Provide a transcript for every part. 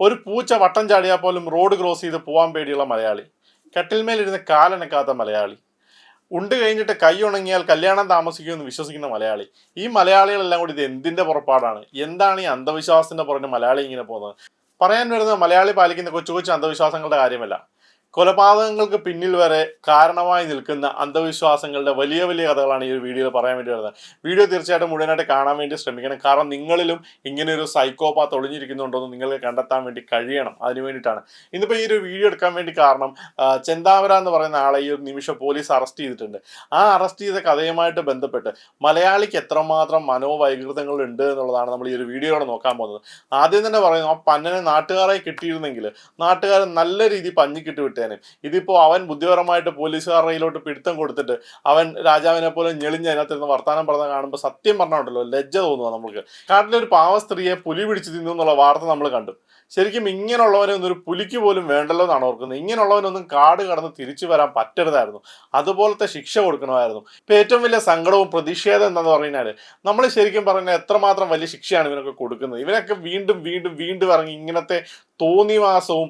ഒരു പൂച്ച വട്ടം ചാടിയാൽ പോലും റോഡ് ക്രോസ് ചെയ്ത് പോകാൻ പേടിയുള്ള മലയാളി. കട്ടിൽമേലിരുന്ന് കാലനക്കാത്ത മലയാളി. ഉണ്ട് കഴിഞ്ഞിട്ട് കൈ ഉണങ്ങിയാൽ കല്യാണം താമസിക്കുമെന്ന് വിശ്വസിക്കുന്ന മലയാളി. ഈ മലയാളികളെല്ലാം കൂടി ഇത് എന്തിന്റെ പുറപ്പാടാണ്? എന്താണ് ഈ അന്ധവിശ്വാസത്തിന്റെ പുറത്ത് മലയാളി ഇങ്ങനെ പോകുന്നത്? പറയാൻ വരുന്ന മലയാളി പാലിക്കുന്ന കൊച്ചു കൊച്ചു അന്ധവിശ്വാസങ്ങളുടെ കാര്യമല്ല. കൊലപാതകങ്ങൾക്ക് പിന്നിൽ വരെ കാരണമായി നിൽക്കുന്ന അന്ധവിശ്വാസങ്ങളുടെ വലിയ വലിയ കഥകളാണ് ഈ ഒരു വീഡിയോയിൽ പറയാൻ വേണ്ടി വരുന്നത്. വീഡിയോ തീർച്ചയായിട്ടും മുഴുവനായിട്ട് കാണാൻ വേണ്ടി ശ്രമിക്കണം. കാരണം നിങ്ങളിലും ഇങ്ങനെ ഒരു സൈക്കോപാത്ത് ഒളിഞ്ഞിരിക്കുന്നുണ്ടോ എന്ന് നിങ്ങൾക്ക് കണ്ടെത്താൻ വേണ്ടി കഴിയണം. അതിന് വേണ്ടിയിട്ടാണ്. ഇന്നിപ്പോൾ ഈ ഒരു വീഡിയോ എടുക്കാൻ വേണ്ടി കാരണം ചെന്താമര എന്ന് പറയുന്ന ആളെ ഈ ഒരു നിമിഷം പോലീസ് അറസ്റ്റ് ചെയ്തിട്ടുണ്ട്. ആ അറസ്റ്റ് ചെയ്ത കഥയുമായിട്ട് ബന്ധപ്പെട്ട് മലയാളിക്ക് എത്രമാത്രം മനോവൈകൃതങ്ങൾ ഉണ്ട് എന്നുള്ളതാണ് നമ്മൾ ഈ ഒരു വീഡിയോയോടെ നോക്കാൻ പോകുന്നത്. ആദ്യം തന്നെ പറയുന്നു ആ പന്നനെ നാട്ടുകാരായി കിട്ടിയിരുന്നെങ്കിൽ നാട്ടുകാർ നല്ല രീതിയിൽ പഞ്ഞിക്കിട്ട് കിട്ടി വിട്ടേനെ ഇതിപ്പോ അവൻ ബുദ്ധിപരമായിട്ട് പോലീസുകാരുടെ കയ്യിലോട്ട് പിടുത്തം കൊടുത്തിട്ട് അവൻ രാജാവിനെ പോലെ ഞെളിഞ്ഞ് അതിനകത്തിരുന്ന് വർത്താനം പറഞ്ഞ കാണുമ്പോൾ സത്യം പറഞ്ഞുണ്ടല്ലോ ലജ്ജ തോന്നുക നമുക്ക് കാട്ടിലൊരു പാവ സ്ത്രീയെ പുലി പിടിച്ച് തിന്നു എന്നുള്ള വാർത്ത നമ്മൾ കണ്ടു. ശരിക്കും ഇങ്ങനെയുള്ളവനെ ഒരു പുലിക്ക് പോലും വേണ്ടല്ലോ എന്നാണ് ഓർക്കുന്നത്. ഇങ്ങനെയുള്ളവനൊന്നും കാട് കടന്ന് തിരിച്ചു വരാൻ പറ്റരുതായിരുന്നു. അതുപോലത്തെ ശിക്ഷ കൊടുക്കണമായിരുന്നു. ഇപ്പം ഏറ്റവും വലിയ സങ്കടവും പ്രതിഷേധം എന്താന്ന് പറഞ്ഞാൽ നമ്മൾ ശരിക്കും പറഞ്ഞാൽ എത്രമാത്രം വലിയ ശിക്ഷയാണ് ഇവനൊക്കെ കൊടുക്കുന്നത്. ഇവനൊക്കെ വീണ്ടും വീണ്ടും വീണ്ടും ഇറങ്ങി ഇങ്ങനത്തെ തോന്നിവാസവും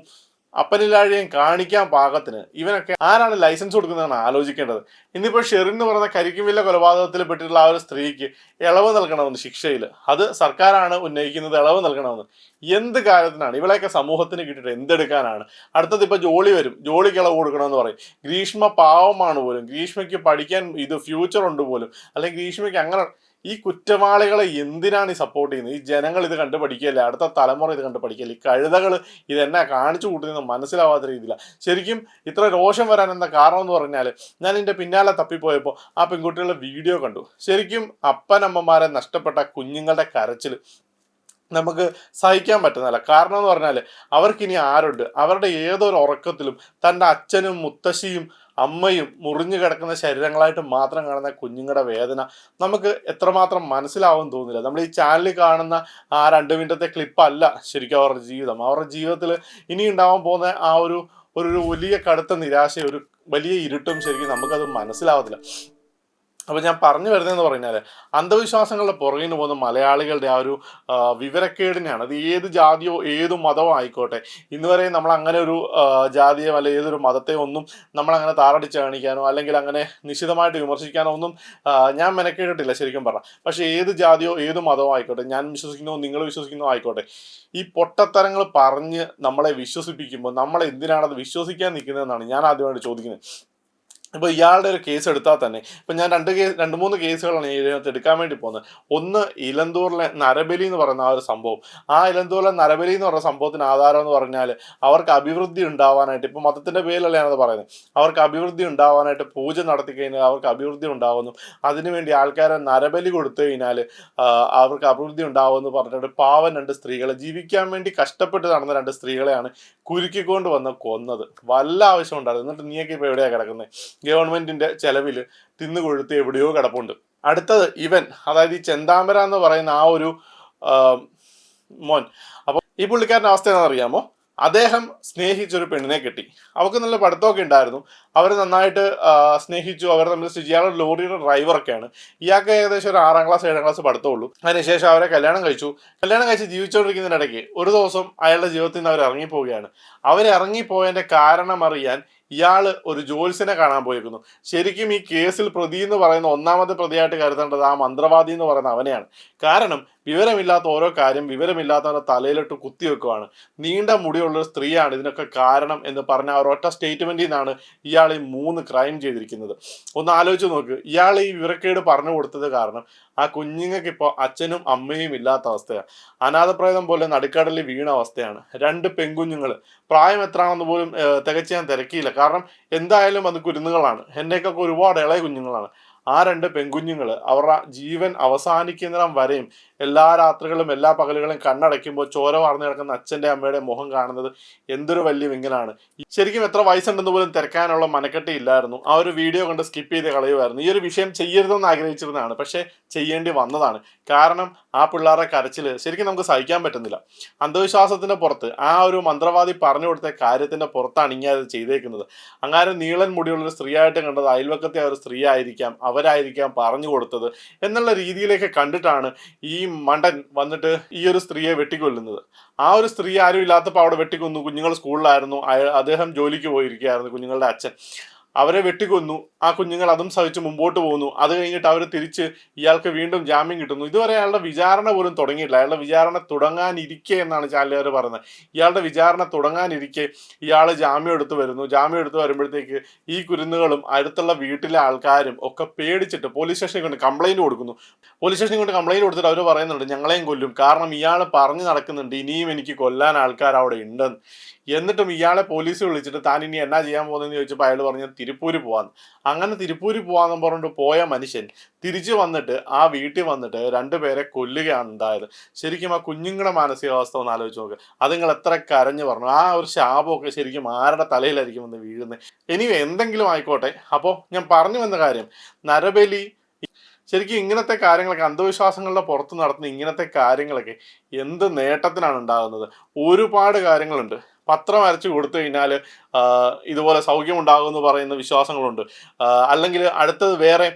അപ്പനിലാഴിയും കാണിക്കാൻ പാകത്തിന് ഇവനൊക്കെ ആരാണ് ലൈസൻസ് കൊടുക്കുന്നതെന്നാണ് ആലോചിക്കേണ്ടത്? ഇന്നിപ്പോൾ ഷെറിൻ എന്ന് പറയുന്ന കരിക്കുമില്ല കൊലപാതകത്തിൽ പെട്ടിട്ടുള്ള ആ ഒരു സ്ത്രീക്ക് ഇളവ് നൽകണമെന്ന് ശിക്ഷയിൽ. അത് സർക്കാരാണ് ഉന്നയിക്കുന്നത് ഇളവ് നൽകണമെന്ന്. എന്ത് കാര്യത്തിനാണ്? ഇവളെയൊക്കെ സമൂഹത്തിന് കിട്ടിയിട്ട് എന്തെടുക്കാനാണ്? അടുത്തത് ഇപ്പൊ ജോളി വരും. ജോലിക്ക് ഇളവ് കൊടുക്കണമെന്ന് പറയും. ഗ്രീഷ്മ പാവമാണ് പോലും. ഗ്രീഷ്മയ്ക്ക് പഠിക്കാൻ ഇത് ഫ്യൂച്ചർ ഉണ്ട് പോലും. അല്ലെങ്കിൽ ഗ്രീഷ്മയ്ക്ക് അങ്ങനെ ഈ കുറ്റവാളികളെ എന്തിനാണ് ഈ സപ്പോർട്ട് ചെയ്യുന്നത്? ഈ ജനങ്ങൾ ഇത് കണ്ട് പഠിക്കുകയല്ലേ? അടുത്ത തലമുറ ഇത് കണ്ട് പഠിക്കല്ലേ ഈ കഴുതകൾ ഇതെന്നെ കാണിച്ചു കൂട്ടുന്നത് മനസ്സിലാവാത്ത രീതിയിലാണ് ശരിക്കും ഇത്ര രോഷം വരാൻ എന്താ കാരണം എന്ന് പറഞ്ഞാൽ ഞാൻ എന്റെ പിന്നാലെ തപ്പിപ്പോയപ്പോൾ ആ പെൺകുട്ടികളുടെ വീഡിയോ കണ്ടു. ശരിക്കും അപ്പനമ്മമാരെ നഷ്ടപ്പെട്ട കുഞ്ഞുങ്ങളുടെ കരച്ചിൽ നമുക്ക് സഹിക്കാൻ പറ്റുന്നതല്ല. കാരണം എന്ന് പറഞ്ഞാൽ അവർക്കിനി ആരുണ്ട്? അവരുടെ ഏതൊരു ഉറക്കത്തിലും തന്റെ അച്ഛനും മുത്തശ്ശിയും അമ്മയും മുറിഞ്ഞു കിടക്കുന്ന ശരീരങ്ങളായിട്ട് മാത്രം കാണുന്ന കുഞ്ഞുങ്ങളുടെ വേദന നമുക്ക് എത്രമാത്രം മനസ്സിലാവും തോന്നില്ല. നമ്മൾ ഈ ചാനലിൽ കാണുന്ന ആ രണ്ട് മിനിറ്റത്തെ ക്ലിപ്പല്ല ശരിക്കും അവരുടെ ജീവിതം. അവരുടെ ജീവിതത്തിൽ ഇനി ഉണ്ടാവാൻ പോകുന്ന ആ ഒരു ഒരു വലിയ കടുത്ത നിരാശ ഒരു വലിയ ഇരുട്ടും ശരിക്കും നമുക്കത് മനസ്സിലാവത്തില്ല. അപ്പോൾ ഞാൻ പറഞ്ഞു വരുന്നതെന്ന് പറഞ്ഞാൽ അന്ധവിശ്വാസങ്ങളുടെ പുറകിന് പോകുന്ന മലയാളികളുടെ ആ ഒരു വിവരക്കേടിനെയാണ്. അത് ഏത് ജാതിയോ ഏത് മതമോ ആയിക്കോട്ടെ. ഇന്ന് വരെ നമ്മൾ അങ്ങനെ ഒരു ജാതിയോ അല്ലെ ഏതൊരു മതത്തെ ഒന്നും നമ്മൾ അങ്ങനെ താറടിച്ച് കാണിക്കാനോ അല്ലെങ്കിൽ അങ്ങനെ നിശിതമായിട്ട് വിമർശിക്കാനോ ഒന്നും ഞാൻ മെനക്കേട്ടിട്ടില്ല ശരിക്കും പറഞ്ഞാൽ പക്ഷേ ഏത് ജാതിയോ ഏത് മതമോ ആയിക്കോട്ടെ ഞാൻ വിശ്വസിക്കുന്നോ നിങ്ങൾ വിശ്വസിക്കുന്നോ ആയിക്കോട്ടെ. ഈ പൊട്ടത്തരങ്ങൾ പറഞ്ഞ് നമ്മളെ വിശ്വസിപ്പിക്കുമ്പോൾ നമ്മൾ എന്തിനാണത് വിശ്വസിക്കാൻ നിൽക്കുന്നതെന്നാണ് ഞാൻ ആദ്യമായിട്ട് ചോദിക്കുന്നത്. ഇപ്പോൾ ഇയാളുടെ ഒരു കേസ് എടുത്താൽ തന്നെ ഇപ്പം ഞാൻ രണ്ട് കേസ് രണ്ട് മൂന്ന് കേസുകളാണ് ഇതിനകത്ത് എടുക്കാൻ വേണ്ടി പോകുന്നത്. ഒന്ന് ഇലന്തൂറിലെ നരബലി എന്ന് പറയുന്ന ആ ഒരു സംഭവം. ആ ഇലന്തൂറിലെ നരബലി എന്ന് പറയുന്ന സംഭവത്തിന് ആധാരം എന്ന് പറഞ്ഞാൽ അവർക്ക് അഭിവൃദ്ധി ഉണ്ടാവാനായിട്ട് ഇപ്പം മതത്തിന്റെ പേരിലല്ല ഞാനത് പറയുന്നത് അവർക്ക് അഭിവൃദ്ധി ഉണ്ടാവാനായിട്ട് പൂജ നടത്തി കഴിഞ്ഞാൽ അവർക്ക് അഭിവൃദ്ധി ഉണ്ടാവുന്നു. അതിനുവേണ്ടി ആൾക്കാരെ നരബലി കൊടുത്തു കഴിഞ്ഞാൽ അവർക്ക് അഭിവൃദ്ധി ഉണ്ടാവുമെന്ന് പറഞ്ഞിട്ട് പാവം രണ്ട് സ്ത്രീകളെ ജീവിക്കാൻ വേണ്ടി കഷ്ടപ്പെട്ട് നടന്ന രണ്ട് സ്ത്രീകളെയാണ് കുരുക്കിക്കൊണ്ട് വന്ന് കൊന്നത്. വല്ല ആവശ്യം ഉണ്ടായിരുന്നു എന്നിട്ട് നീയൊക്കെ ഇപ്പോൾ എവിടെയാണ് കിടക്കുന്നത് ഗവൺമെന്റിന്റെ ചെലവിൽ തിന്നുകൊഴുത്ത് എവിടെയോ കിടപ്പുണ്ട്. അടുത്തത് ഇവൻ അതായത് ഈ ചെന്താമര എന്ന് പറയുന്ന ആ ഒരു മോൻ. അപ്പോൾ ഈ പുള്ളിക്കാരന്റെ അവസ്ഥ എന്താണെന്ന് അറിയാമോ? അദ്ദേഹം സ്നേഹിച്ചൊരു പെണ്ണിനെ കിട്ടി. അവർക്ക് നല്ല പഠിത്തമൊക്കെ ഉണ്ടായിരുന്നു. അവർ നന്നായിട്ട് സ്നേഹിച്ചു. അവർ തമ്മിൽ ഇയാൾ ലോറിയുടെ ഡ്രൈവറൊക്കെയാണ്. ഇയാൾക്ക് ഏകദേശം ഒരു ആറാം ക്ലാസ് ഏഴാം ക്ലാസ് പഠിത്തമുള്ളൂ. അതിനുശേഷം അവരെ കല്യാണം കഴിച്ചു. കല്യാണം കഴിച്ച് ജീവിച്ചുകൊണ്ടിരിക്കുന്നതിനിടയ്ക്ക് ഒരു ദിവസം അയാളുടെ ജീവിതത്തിൽ നിന്ന് അവർ ഇറങ്ങിപ്പോവുകയാണ് അവർ ഇറങ്ങിപ്പോയതിന്റെ കാരണം അറിയാൻ ഇയാൾ ഒരു ജോത്സ്യനെ കാണാൻ പോയിരിക്കുന്നു ശരിക്കും ഈ കേസിൽ പ്രതി എന്ന് പറയുന്ന ഒന്നാമത്തെ പ്രതിയായിട്ട് കരുതേണ്ടത് ആ മന്ത്രവാദി എന്ന് പറയുന്ന അവനെയാണ്. കാരണം വിവരമില്ലാത്ത ഓരോ കാര്യം വിവരമില്ലാത്തവരുടെ തലയിലിട്ട് കുത്തിവെക്കുവാണ്. നീണ്ട മുടിയുള്ള ഒരു സ്ത്രീയാണ് ഇതിനൊക്കെ കാരണം എന്ന് പറഞ്ഞ ആ ഒരൊറ്റ സ്റ്റേറ്റ്മെന്റിൽ നിന്നാണ് ഇയാൾ ഈ മൂന്ന് ക്രൈം ചെയ്തിരിക്കുന്നത്. ഒന്ന് ആലോചിച്ച് നോക്ക്. ഇയാൾ ഈ വിവരക്കേട് പറഞ്ഞു കൊടുത്തത് കാരണം ആ കുഞ്ഞുങ്ങൾക്ക് ഇപ്പോൾ അച്ഛനും അമ്മയും ഇല്ലാത്ത അവസ്ഥയാണ്. അനാഥപ്രേതം പോലെ നടുക്കടലിൽ വീണ അവസ്ഥയാണ്. രണ്ട് പെൺകുഞ്ഞുങ്ങൾ പ്രായം എത്രയാണെന്ന് പോലും ഏഹ്, തികച്ച് ഞാൻ തിരക്കിയില്ല. കാരണം എന്തായാലും അത് കുരുന്നുകളാണ്. എന്റെയൊക്കെ ഒരുപാട് ഇളയ കുഞ്ഞുങ്ങളാണ്. ആ രണ്ട് പെൺകുഞ്ഞുങ്ങൾ അവരുടെ ജീവൻ അവസാനിക്കുന്നിടം വരെയും എല്ലാ രാത്രികളും എല്ലാ പകലുകളും കണ്ണടയ്ക്കുമ്പോൾ ചോര വാർന്നു കിടക്കുന്ന അച്ഛന്റെ അമ്മയുടെ മുഖം കാണുന്നത് എന്തൊരു വലിയ വിങ്ങലാണ്. ശരിക്കും എത്ര വയസ്സുണ്ടെന്ന് പോലും തിരക്കാനുള്ള മനക്കെട്ടി ഇല്ലായിരുന്നു. ആ ഒരു വീഡിയോ കണ്ട് സ്കിപ്പ് ചെയ്ത് കളയുമായിരുന്നു. ഈ ഒരു വിഷയം ചെയ്യരുതെന്ന് ആഗ്രഹിച്ചിരുന്നതാണ്. പക്ഷേ ചെയ്യേണ്ടി വന്നതാണ്. കാരണം ആ പിള്ളേരുടെ കരച്ചിൽ ശരിക്കും നമുക്ക് സഹിക്കാൻ പറ്റുന്നില്ല. അന്ധവിശ്വാസത്തിന്റെ പുറത്ത് ആ ഒരു മന്ത്രവാദി പറഞ്ഞു കൊടുത്ത കാര്യത്തിന്റെ പുറത്താണ് ഇങ്ങനെ അത് ചെയ്തേക്കുന്നത്. അങ്ങനെ നീളൻ മുടിയുള്ള ഒരു സ്ത്രീയായിട്ട് കണ്ടത് അയൽവക്കത്തെ ഒരു സ്ത്രീ ആയിരിക്കാം അവരായിരിക്കാം പറഞ്ഞു കൊടുത്തത് എന്നുള്ള രീതിയിലേക്ക് കണ്ടിട്ടാണ് ഈ മണ്ടൻ വന്നിട്ട് ഈ ഒരു സ്ത്രീയെ വെട്ടിക്കൊല്ലുന്നത്. ആ ഒരു സ്ത്രീ ആരും ഇല്ലാത്തപ്പോൾ അവിടെ വെട്ടിക്കൊന്നു. കുഞ്ഞുങ്ങൾ സ്കൂളിലായിരുന്നു. അദ്ദേഹം ജോലിക്ക് പോയിരിക്കുകയായിരുന്നു കുഞ്ഞുങ്ങളുടെ അച്ഛൻ. അവരെ വെട്ടിക്കൊന്നു. ആ കുഞ്ഞുങ്ങൾ അതും സഹിച്ച് മുമ്പോട്ട് പോകുന്നു അത് കഴിഞ്ഞിട്ട് അവർ തിരിച്ച് ഇയാൾക്ക് വീണ്ടും ജാമ്യം കിട്ടുന്നു. ഇതുവരെ അയാളുടെ വിചാരണ പോലും തുടങ്ങിയിട്ടില്ല. അയാളുടെ വിചാരണ തുടങ്ങാനിരിക്കെ എന്നാണ് ചാലുകാർ പറയുന്നത്. ഇയാളുടെ വിചാരണ തുടങ്ങാനിരിക്കെ ഇയാൾ ജാമ്യം എടുത്ത് വരുന്നു. ജാമ്യം എടുത്ത് വരുമ്പോഴത്തേക്ക് ഈ കുരുന്നുകളും അടുത്തുള്ള വീട്ടിലെ ആൾക്കാരും ഒക്കെ പേടിച്ചിട്ട് പോലീസ് സ്റ്റേഷനിൽ കൊണ്ട് കംപ്ലൈന്റ് കൊടുക്കുന്നു. പോലീസ് സ്റ്റേഷനിൽ കൊണ്ട് കംപ്ലൈന്റ് കൊടുത്തിട്ട് അവർ പറയുന്നുണ്ട് ഞങ്ങളെയും കൊല്ലും. കാരണം ഇയാൾ പറഞ്ഞു നടക്കുന്നുണ്ട് ഇനിയും എനിക്ക് കൊല്ലാൻ ആൾക്കാർ അവിടെ ഉണ്ടെന്ന്. എന്നിട്ടും ഇയാളെ പോലീസ് വിളിച്ചിട്ട് താൻ ഇനി എന്നാ ചെയ്യാൻ പോകുന്നതെന്ന് ചോദിച്ചപ്പോൾ അയാൾ പറഞ്ഞു തിരുപ്പൂര് പോവാന്ന്. അങ്ങനെ തിരുപ്പൂര് പോവാന്ന് പറഞ്ഞിട്ട് പോയ മനുഷ്യൻ തിരിച്ചു വന്നിട്ട് ആ വീട്ടിൽ വന്നിട്ട് രണ്ടുപേരെ കൊല്ലുകയാണ് ഉണ്ടായത്. ശരിക്കും ആ കുഞ്ഞുങ്ങളുടെ മാനസികാവസ്ഥ ഒന്ന് ആലോചിച്ച് നോക്ക്. അത് നിങ്ങൾ എത്ര കരഞ്ഞു പറഞ്ഞു. ആ ഒരു ശാപമൊക്കെ ശരിക്കും ആരുടെ തലയിലായിരിക്കും വന്ന് വീഴുന്നത്? ഇനി എന്തെങ്കിലും ആയിക്കോട്ടെ. അപ്പോൾ ഞാൻ പറഞ്ഞു വന്ന കാര്യം നരബലി ശരിക്കും ഇങ്ങനത്തെ കാര്യങ്ങളൊക്കെ അന്ധവിശ്വാസങ്ങളുടെ പുറത്ത് നടത്തുന്ന ഇങ്ങനത്തെ കാര്യങ്ങളൊക്കെ എന്ത് നേട്ടത്തിനാണ് ഉണ്ടാകുന്നത്? ഒരുപാട് കാര്യങ്ങളുണ്ട്. പത്രം അരച്ചു കൊടുത്തു കഴിഞ്ഞാൽ ഇതുപോലെ സൗഖ്യമുണ്ടാകും ഉണ്ടാകുമെന്ന് പറയുന്ന വിശ്വാസങ്ങളുണ്ട്. അല്ലെങ്കിൽ അടുത്തത് വേറെ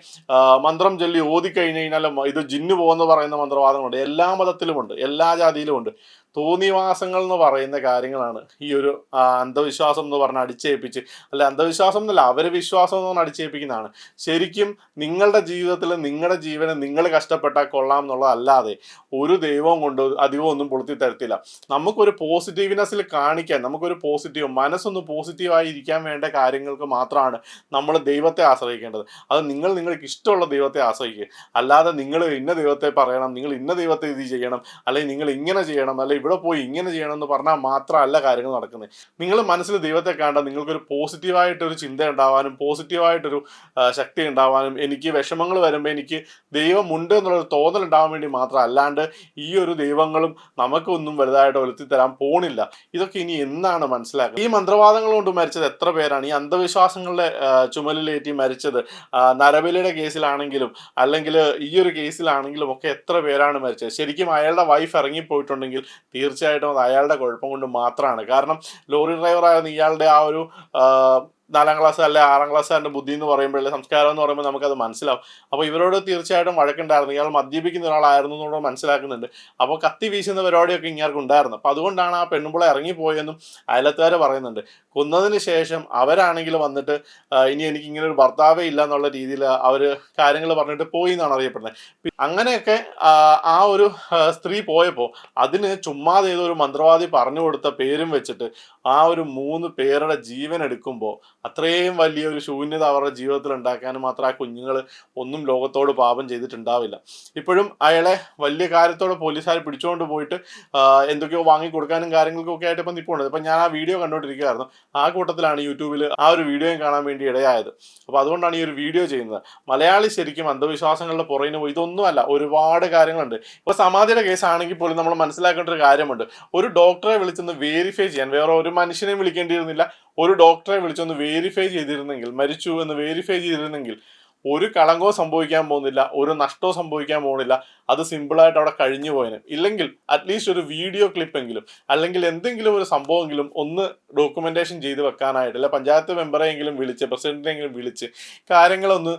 മന്ത്രം ചൊല്ലി ഓതിക്കഴിഞ്ഞ് കഴിഞ്ഞാൽ ഇത് ജിന്നു പോകുമെന്ന് പറയുന്ന മന്ത്രവാദങ്ങളുണ്ട്. എല്ലാ മതത്തിലുമുണ്ട്. എല്ലാ ജാതിയിലുമുണ്ട്. തോന്നിവാസങ്ങൾ എന്ന് പറയുന്ന കാര്യങ്ങളാണ്. ഈ ഒരു അന്ധവിശ്വാസം എന്ന് പറഞ്ഞ് അടിച്ചേൽപ്പിച്ച് അല്ല അന്ധവിശ്വാസം എന്നല്ല അവരെ വിശ്വാസം എന്ന് പറഞ്ഞ് അടിച്ചേൽപ്പിക്കുന്നതാണ്. ശരിക്കും നിങ്ങളുടെ ജീവിതത്തിൽ നിങ്ങളുടെ ജീവനെ നിങ്ങൾ കഷ്ടപ്പെട്ടാൽ കൊള്ളാം എന്നുള്ളതല്ലാതെ ഒരു ദൈവവും കൊണ്ട് അധികം ഒന്നും പൊളുത്തി തരത്തില്ല. നമുക്കൊരു പോസിറ്റീവ്നെസ്സിൽ കാണിക്കാൻ നമുക്കൊരു പോസിറ്റീവ് മനസ്സൊന്ന് പോസിറ്റീവായി ഇരിക്കാൻ വേണ്ട കാര്യങ്ങൾക്ക് മാത്രമാണ് നമ്മൾ ദൈവത്തെ ആശ്രയിക്കേണ്ടത്. അത് നിങ്ങൾ നിങ്ങൾക്ക് ഇഷ്ടമുള്ള ദൈവത്തെ ആശ്രയിക്കുക. അല്ലാതെ നിങ്ങൾ ഇന്ന ദൈവത്തെ പറയണം നിങ്ങൾ ഇന്ന ദൈവത്തെ ഇത് ചെയ്യണം അല്ലെങ്കിൽ നിങ്ങൾ ഇങ്ങനെ ചെയ്യണം അല്ലെങ്കിൽ ഇവിടെ പോയി ഇങ്ങനെ ചെയ്യണം എന്ന് പറഞ്ഞാൽ മാത്രമല്ല കാര്യങ്ങൾ നടക്കുന്നത്. നിങ്ങൾ മനസ്സിൽ ദൈവത്തെ കാണാൻ നിങ്ങൾക്കൊരു പോസിറ്റീവായിട്ടൊരു ചിന്ത ഉണ്ടാവാനും പോസിറ്റീവായിട്ടൊരു ശക്തി ഉണ്ടാവാനും എനിക്ക് വിഷമങ്ങൾ വരുമ്പോൾ എനിക്ക് ദൈവമുണ്ട് എന്നുള്ളൊരു തോന്നൽ ഉണ്ടാവാൻ വേണ്ടി മാത്രം അല്ലാണ്ട് ഈ ഒരു ദൈവങ്ങളും നമുക്കൊന്നും വലുതായിട്ട് ഒലുത്തി തരാൻ പോണില്ല. ഇതൊക്കെ ഇനി എന്നാണ് മനസ്സിലാക്കുക ഈ മന്ത്രവാദങ്ങൾ കൊണ്ട് മരിച്ചത് എത്ര പേരാണ്? ഈ അന്ധവിശ്വാസങ്ങളുടെ ചുമലിലേറ്റി മരിച്ചത് നരബലിയുടെ കേസിലാണെങ്കിലും അല്ലെങ്കിൽ ഈ ഒരു കേസിലാണെങ്കിലും ഒക്കെ എത്ര പേരാണ് മരിച്ചത്? ശരിക്കും അയാളുടെ വൈഫ് ഇറങ്ങിപ്പോയിട്ടുണ്ടെങ്കിൽ തീർച്ചയായിട്ടും അത് അയാളുടെ കുഴപ്പം കൊണ്ട് മാത്രമാണ്. കാരണം ലോറി ഡ്രൈവറായിരുന്ന ഇയാളുടെ ആ ഒരു നാലാം ക്ലാസ് അല്ലെ ആറാം ക്ലാസ്സുകാരന്റെ ബുദ്ധി എന്ന് പറയുമ്പോൾ സംസ്കാരം എന്ന് പറയുമ്പോൾ നമുക്കത് മനസ്സിലാവും. അപ്പോൾ ഇവരോട് തീർച്ചയായിട്ടും വഴക്കുണ്ടായിരുന്നു. ഇയാൾ മദ്യപിക്കുന്ന ഒരാളായിരുന്നു എന്നുള്ളത് മനസ്സിലാക്കുന്നുണ്ട്. അപ്പോൾ കത്തി വീശുന്ന പരിപാടിയൊക്കെ ഇങ്ങാർക്ക് ഉണ്ടായിരുന്നു. അപ്പോൾ അതുകൊണ്ടാണ് ആ പെണ്ണുമ്പിള ഇറങ്ങിപ്പോയെന്നും അയലത്തുകാർ പറയുന്നുണ്ട്. കൊന്നതിന് ശേഷം അവരാണെങ്കിൽ വന്നിട്ട് ഇനി എനിക്ക് ഇങ്ങനെ ഒരു ഭർത്താവേ ഇല്ല എന്നുള്ള രീതിയിൽ അവർ കാര്യങ്ങൾ പറഞ്ഞിട്ട് പോയി എന്നാണ് അറിയപ്പെടുന്നത്. അങ്ങനെയൊക്കെ ആ ഒരു സ്ത്രീ പോയപ്പോൾ അതിന് ചുമ്മാതെ ഏതോ ഒരു മന്ത്രവാദി പറഞ്ഞു കൊടുത്ത പേരും വെച്ചിട്ട് ആ ഒരു മൂന്ന് പേരുടെ ജീവൻ എടുക്കുമ്പോൾ അത്രയും വലിയൊരു ശൂന്യത അവരുടെ ജീവിതത്തിൽ ഉണ്ടാക്കാനും മാത്രം ആ കുഞ്ഞുങ്ങൾ ഒന്നും ലോകത്തോട് പാപം ചെയ്തിട്ടുണ്ടാവില്ല. ഇപ്പോഴും അയാളെ വലിയ കാര്യത്തോടെ പോലീസുകാർ പിടിച്ചുകൊണ്ട് പോയിട്ട് എന്തൊക്കെയോ വാങ്ങി കൊടുക്കാനും കാര്യങ്ങൾക്കും ഒക്കെ ആയിട്ട് ഇപ്പം നിൽപ്പുണ്ട് ഇപ്പം ഞാൻ ആ വീഡിയോ കണ്ടുകൊണ്ടിരിക്കുകയായിരുന്നു. ആ കൂട്ടത്തിലാണ് യൂട്യൂബിൽ ആ ഒരു വീഡിയോയും കാണാൻ വേണ്ടി ഇടയായത്. അപ്പോൾ അതുകൊണ്ടാണ് ഈ ഒരു വീഡിയോ ചെയ്യുന്നത്. മലയാളി ശരിക്കും അന്ധവിശ്വാസങ്ങളുടെ പുറകിന് പോയി. ഇതൊന്നുമല്ല ഒരുപാട് കാര്യങ്ങളുണ്ട്. ഇപ്പോൾ സമാധിയുടെ കേസ് ആണെങ്കിൽ പോലും നമ്മൾ മനസ്സിലാക്കേണ്ട ഒരു കാര്യമുണ്ട്. ഒരു ഡോക്ടറെ വിളിച്ചൊന്ന് വെരിഫൈ ചെയ്യാൻ. വേറെ ഒരു മനുഷ്യനെയും വിളിക്കേണ്ടിയിരുന്നില്ല. ഒരു ഡോക്ടറെ വിളിച്ചൊന്ന് വേരിഫൈ ചെയ്തിരുന്നെങ്കിൽ മരിച്ചു എന്ന് വേരിഫൈ ചെയ്തിരുന്നെങ്കിൽ ഒരു കളങ്കോ സംഭവിക്കാൻ പോകുന്നില്ല ഒരു നഷ്ടവും സംഭവിക്കാൻ പോകുന്നില്ല. അത് സിമ്പിളായിട്ട് അവിടെ കഴിഞ്ഞു പോയതിന് ഇല്ലെങ്കിൽ അറ്റ്ലീസ്റ്റ് ഒരു വീഡിയോ ക്ലിപ്പെങ്കിലും അല്ലെങ്കിൽ എന്തെങ്കിലും ഒരു സംഭവമെങ്കിലും ഒന്ന് ഡോക്യുമെന്റേഷൻ ചെയ്ത് വെക്കാനായിട്ട് അല്ലെ പഞ്ചായത്ത് മെമ്പറെങ്കിലും വിളിച്ച് പ്രസിഡന്റിനെങ്കിലും വിളിച്ച് കാര്യങ്ങളൊന്ന്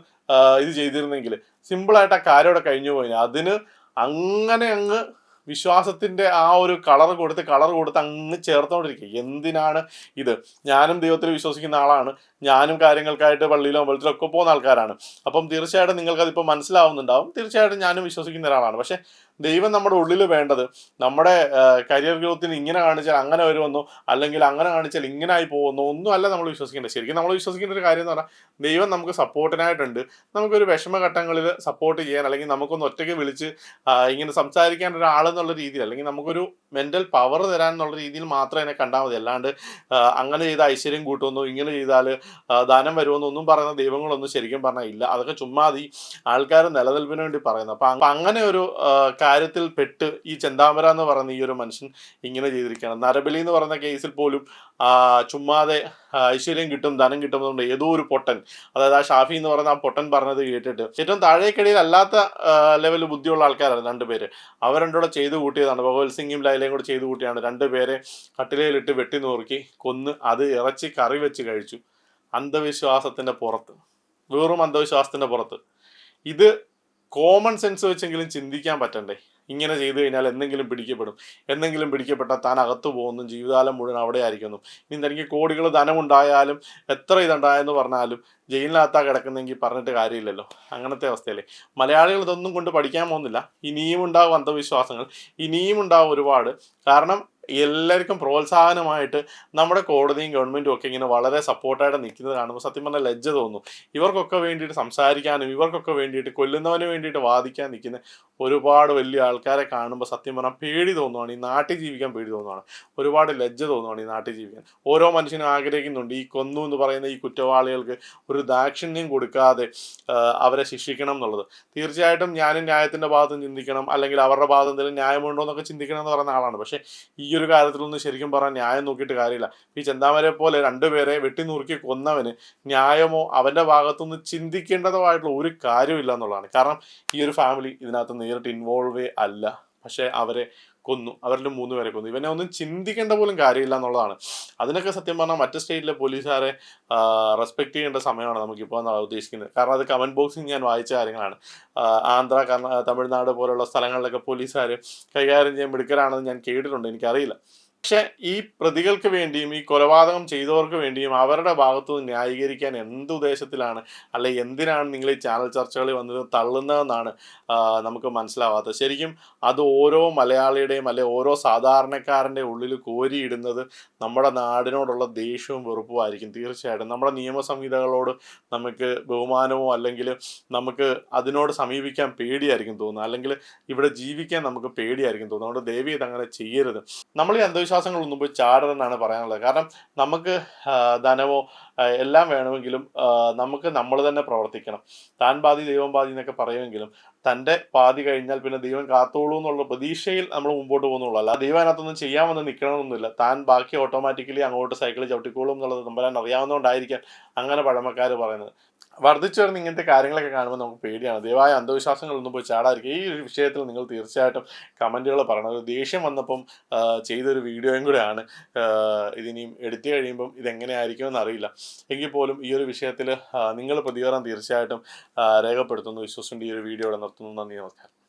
ഇത് ചെയ്തിരുന്നെങ്കിൽ സിമ്പിളായിട്ട് ആ കാര്യം അവിടെ കഴിഞ്ഞു പോയിന്. അതിന് അങ്ങനെ അങ്ങ് വിശ്വാസത്തിന്റെ ആ ഒരു കളർ കൊടുത്ത് കളർ കൊടുത്ത് അങ്ങ് ചേർത്തോണ്ടിരിക്കുക. എന്തിനാണ് ഇത്? ഞാനും ദൈവത്തിൽ വിശ്വസിക്കുന്ന ആളാണ്. ഞാനും കാര്യങ്ങൾക്കായിട്ട് പള്ളിയിലും അമ്പലത്തിലും ഒക്കെ പോകുന്ന ആൾക്കാരാണ്. അപ്പം തീർച്ചയായിട്ടും നിങ്ങൾക്ക് അതിപ്പോൾ മനസ്സിലാവുന്നുണ്ടാവും. തീർച്ചയായിട്ടും ഞാനും വിശ്വസിക്കുന്ന ഒരാളാണ്. പക്ഷേ ദൈവം നമ്മുടെ ഉള്ളിൽ വേണ്ടത് നമ്മുടെ കരിയർ ഗ്രോത്തിന് ഇങ്ങനെ കാണിച്ചാൽ അങ്ങനെ വരുമെന്നോ അല്ലെങ്കിൽ അങ്ങനെ കാണിച്ചാൽ ഇങ്ങനെ ആയി പോകുന്നോ ഒന്നും അല്ല നമ്മൾ വിശ്വസിക്കേണ്ടത്. ശരിക്കും നമ്മൾ വിശ്വസിക്കേണ്ട ഒരു കാര്യം എന്ന് പറഞ്ഞാൽ ദൈവം നമുക്ക് സപ്പോർട്ടിനായിട്ടുണ്ട്. നമുക്കൊരു വിഷമഘട്ടങ്ങളിൽ സപ്പോർട്ട് ചെയ്യാൻ അല്ലെങ്കിൽ നമുക്കൊന്ന് ഒറ്റയ്ക്ക് വിളിച്ച് ഇങ്ങനെ സംസാരിക്കാൻ ഒരാളെന്നുള്ള രീതിയിൽ അല്ലെങ്കിൽ നമുക്കൊരു മെന്റൽ പവർ തരാൻ എന്നുള്ള രീതിയിൽ മാത്രം എന്നെ കണ്ടാൽ മതി. അല്ലാണ്ട് അങ്ങനെ ചെയ്ത ഐശ്വര്യം കൂട്ടുന്നു ഇങ്ങനെ ചെയ്താൽ ദാനം വരുമെന്നൊന്നും പറയുന്ന ദൈവങ്ങളൊന്നും ശരിക്കും പറഞ്ഞാൽ ഇല്ല. അതൊക്കെ ചുമ്മാ ഈ ആൾക്കാർ നിലനിൽപ്പിന് വേണ്ടി പറയുന്നത് അപ്പം അങ്ങനെ ഒരു കാര്യത്തിൽ പെട്ട് ഈ ചെന്താമര എന്ന് പറയുന്ന ഈ ഒരു മനുഷ്യൻ ഇങ്ങനെ ചെയ്തിരിക്കുകയാണ്. നരബലി എന്ന് പറയുന്ന കേസിൽ പോലും ചുമ്മാതെ ഐശ്വര്യം കിട്ടും ധനം കിട്ടും എന്നുകൊണ്ട് ഏതോ ഒരു പൊട്ടൻ. അതായത് ആ ഷാഫി എന്ന് പറയുന്ന ആ പൊട്ടൻ പറഞ്ഞത് കേട്ടിട്ട് ഏറ്റവും താഴേക്കിടയിൽ അല്ലാത്ത ലെവൽ ബുദ്ധിയുള്ള ആൾക്കാരാണ് രണ്ടുപേര് അവർ രണ്ടുകൂടെ ചെയ്തു കൂട്ടിയതാണ്. ഭഗവത് സിംഗും ലൈലയും കൂടെ ചെയ്തു കൂട്ടിയാണ്. രണ്ടുപേരെ കട്ടിലയിലിട്ട് വെട്ടി നുറുക്കി കൊന്ന് അത് ഇറച്ചി കറി വെച്ച് കഴിച്ചു. അന്ധവിശ്വാസത്തിന്റെ പുറത്ത് വെറും അന്ധവിശ്വാസത്തിന്റെ പുറത്ത്. ഇത് കോമൺ സെൻസ് വെച്ചെങ്കിലും ചിന്തിക്കാൻ പറ്റണ്ടേ? ഇങ്ങനെ ചെയ്തു കഴിഞ്ഞാൽ എന്തെങ്കിലും പിടിക്കപ്പെടും. എന്തെങ്കിലും പിടിക്കപ്പെട്ടാൽ താൻ അകത്തു പോകുന്നു. ജീവിതകാലം മുഴുവൻ അവിടെ ആയിരിക്കുന്നു ഇനി തനിക്ക് കോടികൾ ധനമുണ്ടായാലും എത്ര ഇതുണ്ടായെന്ന് പറഞ്ഞാലും ജയിലിനകത്താ കിടക്കുന്നെങ്കിൽ പറഞ്ഞിട്ട് കാര്യമില്ലല്ലോ. അങ്ങനത്തെ അവസ്ഥയല്ലേ. മലയാളികൾ ഇതൊന്നും കൊണ്ട് പഠിക്കാൻ പോകുന്നില്ല. ഇനിയും ഉണ്ടാവും അന്ധവിശ്വാസങ്ങൾ. ഇനിയും ഉണ്ടാവും ഒരുപാട്. കാരണം എല്ലാവർക്കും പ്രോത്സാഹനമായിട്ട് നമ്മുടെ കോടതിയും ഗവൺമെന്റും ഒക്കെ ഇങ്ങനെ വളരെ സപ്പോർട്ടായിട്ട് നിൽക്കുന്നത് കാണുമ്പോൾ സത്യം പറഞ്ഞാൽ ലജ്ജ തോന്നും. ഇവർക്കൊക്കെ വേണ്ടിയിട്ട് സംസാരിക്കാനും ഇവർക്കൊക്കെ വേണ്ടിയിട്ട് കൊല്ലുന്നവന് വേണ്ടിയിട്ട് വാദിക്കാൻ നിൽക്കുന്ന ഒരുപാട് വലിയ ആൾക്കാരെ കാണുമ്പോൾ സത്യം പറഞ്ഞാൽ പേടി തോന്നുവാണ്. ഈ നാട്ടിൽ ജീവിക്കാൻ പേടി തോന്നുവാണ്. ഒരുപാട് ലജ്ജ തോന്നുവാണ് ഈ നാട്ടിൽ ജീവിക്കാൻ. ഓരോ മനുഷ്യനും ആഗ്രഹിക്കുന്നുണ്ട് ഈ കൊന്നു എന്ന് പറയുന്ന ഈ കുറ്റവാളികൾക്ക് ഒരു ദാക്ഷിണ്യം കൊടുക്കാതെ അവരെ ശിക്ഷിക്കണം എന്നുള്ളത്. തീർച്ചയായിട്ടും ഞാനും ന്യായത്തിന്റെ ഭാഗത്തും ചിന്തിക്കണം അല്ലെങ്കിൽ അവരുടെ ഭാഗത്ത് എന്തെങ്കിലും ന്യായമുണ്ടോ എന്നൊക്കെ ചിന്തിക്കണം എന്ന് പറയുന്ന ആളാണ്. പക്ഷേ ഈ ഒരു കാര്യത്തിലൊന്നും ശരിക്കും പറഞ്ഞാൽ ന്യായം നോക്കിയിട്ട് കാര്യമില്ല. ഈ ചെന്താമരെ പോലെ രണ്ടുപേരെ വെട്ടി നുറുക്കി കൊന്നവന് ന്യായമോ അവന്റെ ഭാഗത്തുനിന്ന് ചിന്തിക്കേണ്ടതോ ആയിട്ടുള്ള ഒരു കാര്യമില്ല എന്നുള്ളതാണ്. കാരണം ഈ ഒരു ഫാമിലി ഇതിനകത്ത് നേരിട്ട് ഇൻവോൾവേ അല്ല. പക്ഷേ അവരെ കൊന്നു. അവരിൽ മൂന്ന് പേരെ കൊന്നു. ഇവനെ ഒന്നും ചിന്തിക്കേണ്ട പോലും കാര്യമില്ല എന്നുള്ളതാണ്. അതിനൊക്കെ സത്യം പറഞ്ഞാൽ മറ്റ് സ്റ്റേറ്റിലെ പോലീസുകാരെ റെസ്പെക്ട് ചെയ്യേണ്ട സമയമാണ് നമുക്കിപ്പോൾ ഉദ്ദേശിക്കുന്നത്. കാരണം അത് കമന്റ് ബോക്സിൽ ഞാൻ വായിച്ച കാര്യങ്ങളാണ്. ആന്ധ്ര തമിഴ്നാട് പോലുള്ള സ്ഥലങ്ങളിലൊക്കെ പോലീസുകാർ കൈകാര്യം ചെയ്യാൻ മിടുക്കരാണെന്ന് ഞാൻ കേട്ടിട്ടുണ്ട്. എനിക്കറിയില്ല. പക്ഷെ ഈ പ്രതികൾക്ക് വേണ്ടിയും ഈ കൊലപാതകം ചെയ്തവർക്ക് വേണ്ടിയും അവരുടെ ഭാഗത്തു നിന്ന് ന്യായീകരിക്കാൻ എന്ത് ഉദ്ദേശത്തിലാണ്? അല്ലെ എന്തിനാണ് നിങ്ങൾ ഈ ചാനൽ ചർച്ചകളിൽ വന്നത് തള്ളുന്നതെന്നാണ് നമുക്ക് മനസ്സിലാവാത്തത്. ശരിക്കും അത് ഓരോ മലയാളിയുടെയും അല്ലെ ഓരോ സാധാരണക്കാരന്റെ ഉള്ളിൽ കോരിയിടുന്നത് നമ്മുടെ നാടിനോടുള്ള ദേഷ്യവും വെറുപ്പുമായിരിക്കും തീർച്ചയായിട്ടും. നമ്മുടെ നിയമ സംഹിതകളോട് നമുക്ക് ബഹുമാനമോ അല്ലെങ്കിൽ നമുക്ക് അതിനോട് സമീപിക്കാൻ പേടിയായിരിക്കും തോന്നുന്നത്. അല്ലെങ്കിൽ ഇവിടെ ജീവിക്കാൻ നമുക്ക് പേടിയായിരിക്കും തോന്നുന്നത്. അതുകൊണ്ട് ദേവി ഇതങ്ങനെ ചെയ്യരുത്. നമ്മൾ ഈ അന്ധവിശ്വാസങ്ങളൊന്നും പോയി ചാടരുതെന്നാണ് പറയാനുള്ളത്. കാരണം നമുക്ക് ധനമോ എല്ലാം വേണമെങ്കിലും നമുക്ക് നമ്മൾ തന്നെ പ്രവർത്തിക്കണം. താൻ പാതി ദൈവം പാതി എന്നൊക്കെ പറയുമെങ്കിലും തന്റെ പാതി കഴിഞ്ഞാൽ പിന്നെ ദൈവം കാത്തോളൂ എന്നുള്ള പ്രതീക്ഷയിൽ നമ്മൾ മുമ്പോട്ട് പോകുന്നുള്ളൂ. അല്ല ദൈവം അതിനകത്തൊന്നും ചെയ്യാമെന്ന് നിൽക്കണമെന്നൊന്നുമില്ല. താൻ ബാക്കി ഓട്ടോമാറ്റിക്കലി അങ്ങോട്ട് സൈക്കിൾ ചവിട്ടിക്കോളും എന്നുള്ളത് നമ്മളാൻ അറിയാവുന്നതുകൊണ്ടായിരിക്കാം അങ്ങനെ പഴമക്കാർ പറയുന്നത്. വർദ്ധിച്ചു വരുന്ന ഇങ്ങനത്തെ കാര്യങ്ങളൊക്കെ കാണുമ്പോൾ നമുക്ക് പേടിയാണ്. ദയവായ അന്ധവിശ്വാസങ്ങളൊന്നും പോയി ചാടാതിരിക്കുക. ഈ ഒരു വിഷയത്തിൽ നിങ്ങൾ തീർച്ചയായിട്ടും കമന്റുകൾ പറയണം. ഒരു ദേഷ്യം വന്നപ്പം ചെയ്തൊരു വീഡിയോയും കൂടെയാണ്. ഇതിനിയും എടുത്തു കഴിയുമ്പം ഇതെങ്ങനെയായിരിക്കും എന്നറിയില്ല എങ്കിൽ പോലും ഈ ഒരു വിഷയത്തിൽ നിങ്ങൾ പ്രതികരണം തീർച്ചയായിട്ടും രേഖപ്പെടുത്തുന്നു. വിശ്വസിന്റെ ഈ ഒരു വീഡിയോ ഇവിടെ നിർത്തുന്നു. നന്ദി നമസ്കാരം.